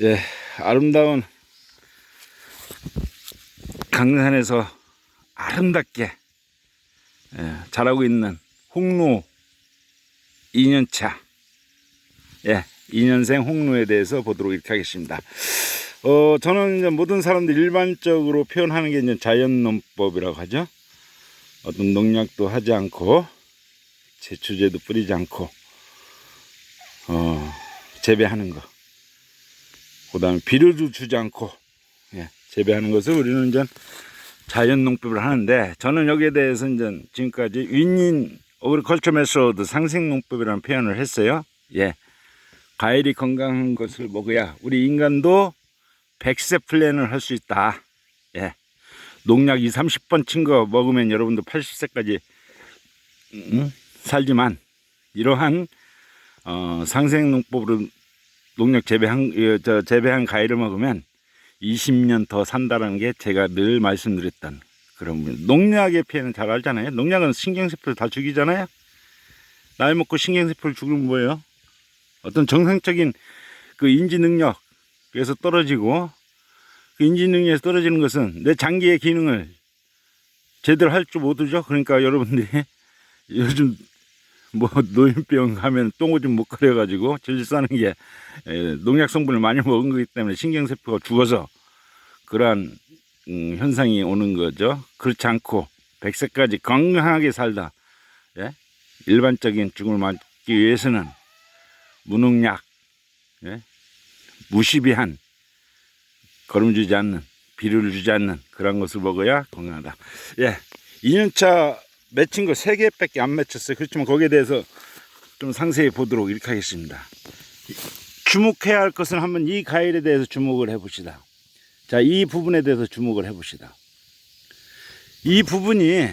예, 아름다운 강산에서 아름답게 예, 자라고 있는 홍루 2년차 예, 2년생 홍루에 대해서 보도록 이렇게 하겠습니다. 어, 저는 이제 모든 사람들 일반적으로 표현하는 게 이제 자연농법이라고 하죠. 어떤 농약도 하지 않고 제초제도 뿌리지 않고 어, 재배하는 거. 그 다음에 비료도 주지 않고 예, 재배하는 것을 우리는 이제 자연 농법을 하는데 저는 여기에 대해서 이제 지금까지 윈인 어그리컬처 메소드 상생 농법이라는 표현을 했어요. 예. 과일이 건강한 것을 먹어야 우리 인간도 100세 플랜을 할 수 있다. 예. 농약 2, 30번 친 거 먹으면 여러분도 80세까지 음, 살지만 이러한 어, 상생 농법으로 농약 재배한 어, 저 재배한 과일을 먹으면 20년 더 산다라는 게 제가 늘 말씀드렸던 그런 분. 농약의 피해는 잘 알잖아요. 농약은 신경세포를 다 죽이잖아요. 나이 먹고 신경세포를 죽으면 뭐예요? 어떤 정상적인 그 인지 능력에서 떨어지고 그 인지 능력에서 떨어지는 것은 내 장기의 기능을 제대로 할 줄 모르죠. 그러니까 여러분들이 요즘 뭐 노인병 하면 똥오줌 못 그려가지고 질질 싸는 게 에, 농약 성분을 많이 먹은 거기 때문에 신경세포가 죽어서 그러한 음, 현상이 오는 거죠. 그렇지 않고 100세까지 건강하게 살다 예? 일반적인 죽음을 맞기 위해서는 무농약 예? 무시비한 거름 주지 않는 비료를 주지 않는 그런 것을 먹어야 건강하다. 예, 2년차 맺힌 거 3개밖에 안 맺혔어요. 그렇지만 거기에 대해서 좀 상세히 보도록 이렇게 하겠습니다. 주목해야 할 것은 한번 이 과일에 대해서 주목을 해봅시다. 자, 이 부분에 대해서 주목을 해봅시다. 이 부분이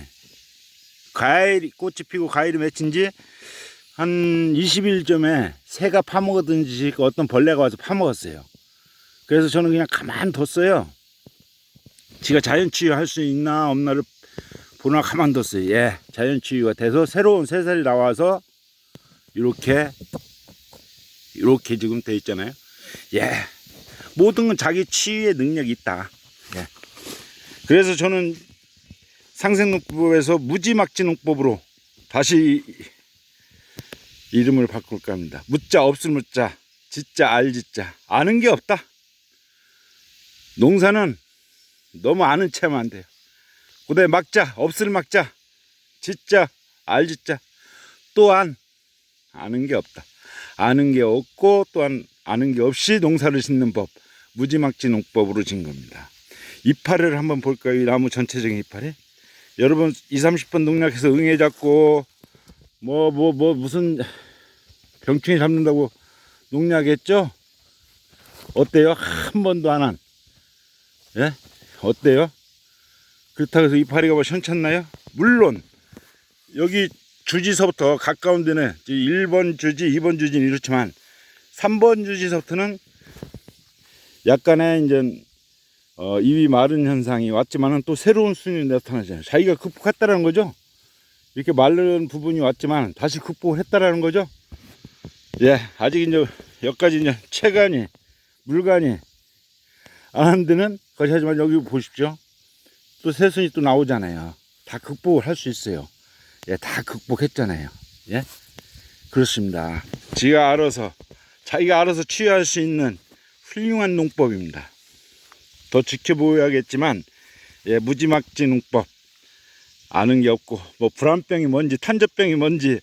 과일이 꽃이 피고 과일이 맺힌 지 한 20일 전에 새가 파먹었든지 어떤 벌레가 와서 파먹었어요. 그래서 저는 그냥 가만 뒀어요. 지가 자연 치유할 수 있나 없나를 보나 가만뒀어요. 예, 자연 치유가 돼서 새로운 새살이 나와서 이렇게 이렇게 지금 돼 있잖아요. 예, 모든 건 자기 치유의 능력이 있다. 예. 그래서 저는 상생농법에서 무지막지 농법으로 다시 이름을 바꿀까 합니다. 묻자 없을 묻자, 짓자 알짓자 아는 게 없다. 농사는 너무 아는 안 돼요. 그다음에 막자 없을 막자, 짓자 알짓자 또한 아는 게 없다. 아는 게 없고 또한 아는 게 없이 농사를 짓는 법 무지막지 농법으로 진 겁니다. 이파리를 한번 볼까요? 이 나무 전체적인 이파리. 여러분 2, 30번 농약해서 응애 잡고 뭐뭐 뭐 무슨 병충해 잡는다고 농약했죠? 어때요? 한 번도 안 한. 예? 어때요? 그렇다고 해서 이파리가 뭐 현찮나요? 물론 여기 주지서부터 가까운 데는 1번 주지, 2번 주지는 이렇지만 3번 주지서부터는 약간의 이제 어, 입이 마른 현상이 왔지만은 또 새로운 수준이 나타나잖아요. 자기가 극복했다라는 거죠. 이렇게 마른 부분이 왔지만 다시 극복을 했다라는 거죠. 예, 아직 이제 여기까지 이제 체간이 물간이 안 한 데는 거기 하지만 여기 보십시오. 또 새순이 또 나오잖아요. 다 극복을 할 수 있어요. 예, 다 극복했잖아요. 예, 그렇습니다. 지가 알아서 자기가 알아서 치유할 수 있는 훌륭한 농법입니다. 더 지켜보야겠지만 예, 무지막지 농법 아는 게 없고 뭐 불안병이 뭔지 탄저병이 뭔지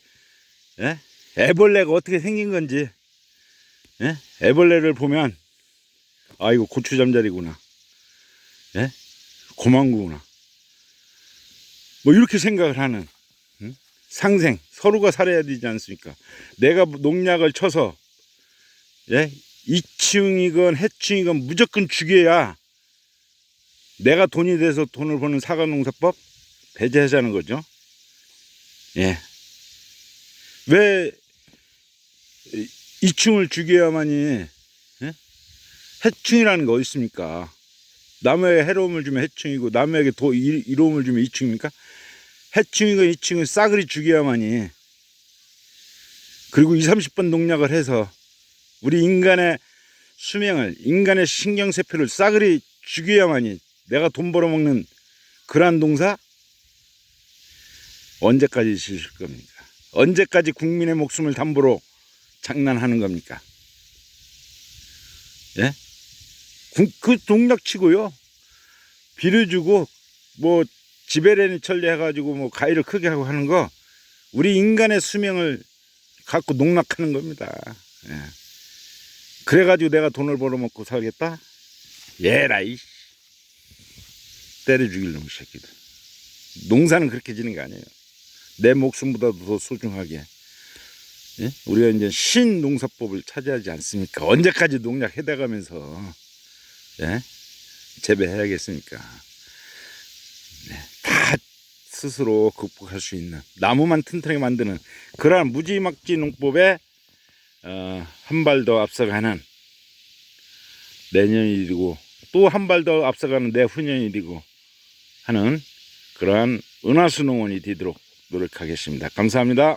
예? 애벌레가 어떻게 생긴 건지 예? 애벌레를 보면 아 이거 고추 잠자리구나 예? 고망구구나 뭐 이렇게 생각을 하는 응? 상생 서로가 살아야 되지 않습니까 내가 농약을 쳐서 예? 이충이건 해충이건 무조건 죽여야 내가 돈이 돼서 돈을 버는 사과농사법 배제하자는 거죠. 예. 왜 이충을 죽여야만이 예? 해충이라는 게 어디 있습니까? 남에게 해로움을 주면 해충이고 남에게 도 이- 이로움을 주면 이충입니까? 해충이건 이충은 싸그리 죽여야만이 그리고 2, 30번 농약을 해서 우리 인간의 수명을 인간의 신경세포를 싸그리 죽여야만이 내가 돈 벌어먹는 그러한 동사 언제까지 지실 겁니까? 언제까지 국민의 목숨을 담보로 장난하는 겁니까? 예? 구- 그 동력 치고요. 비료 주고 뭐 지베레니 천리해가지고 뭐 가위를 크게 하고 하는 거 우리 인간의 수명을 갖고 농락하는 겁니다. 예. 그래가지고 내가 돈을 벌어먹고 살겠다? 예라이 때려 죽일 놈 새끼들. 농사는 그렇게 지는 게 아니에요. 내 목숨보다도 더 소중하게. 예? 우리가 이제 신농사법을 차지하지 않습니까? 언제까지 농약 해대가면서 예? 재배해야겠습니까? 네, 다 스스로 극복할 수 있는 나무만 튼튼하게 만드는 그러한 무지막지 농법에 어, 한 발 더 앞서가는 내년일이고 또 한 발 더 앞서가는 내후년일이고 하는 그러한 은하수 농원이 되도록 노력하겠습니다. 감사합니다.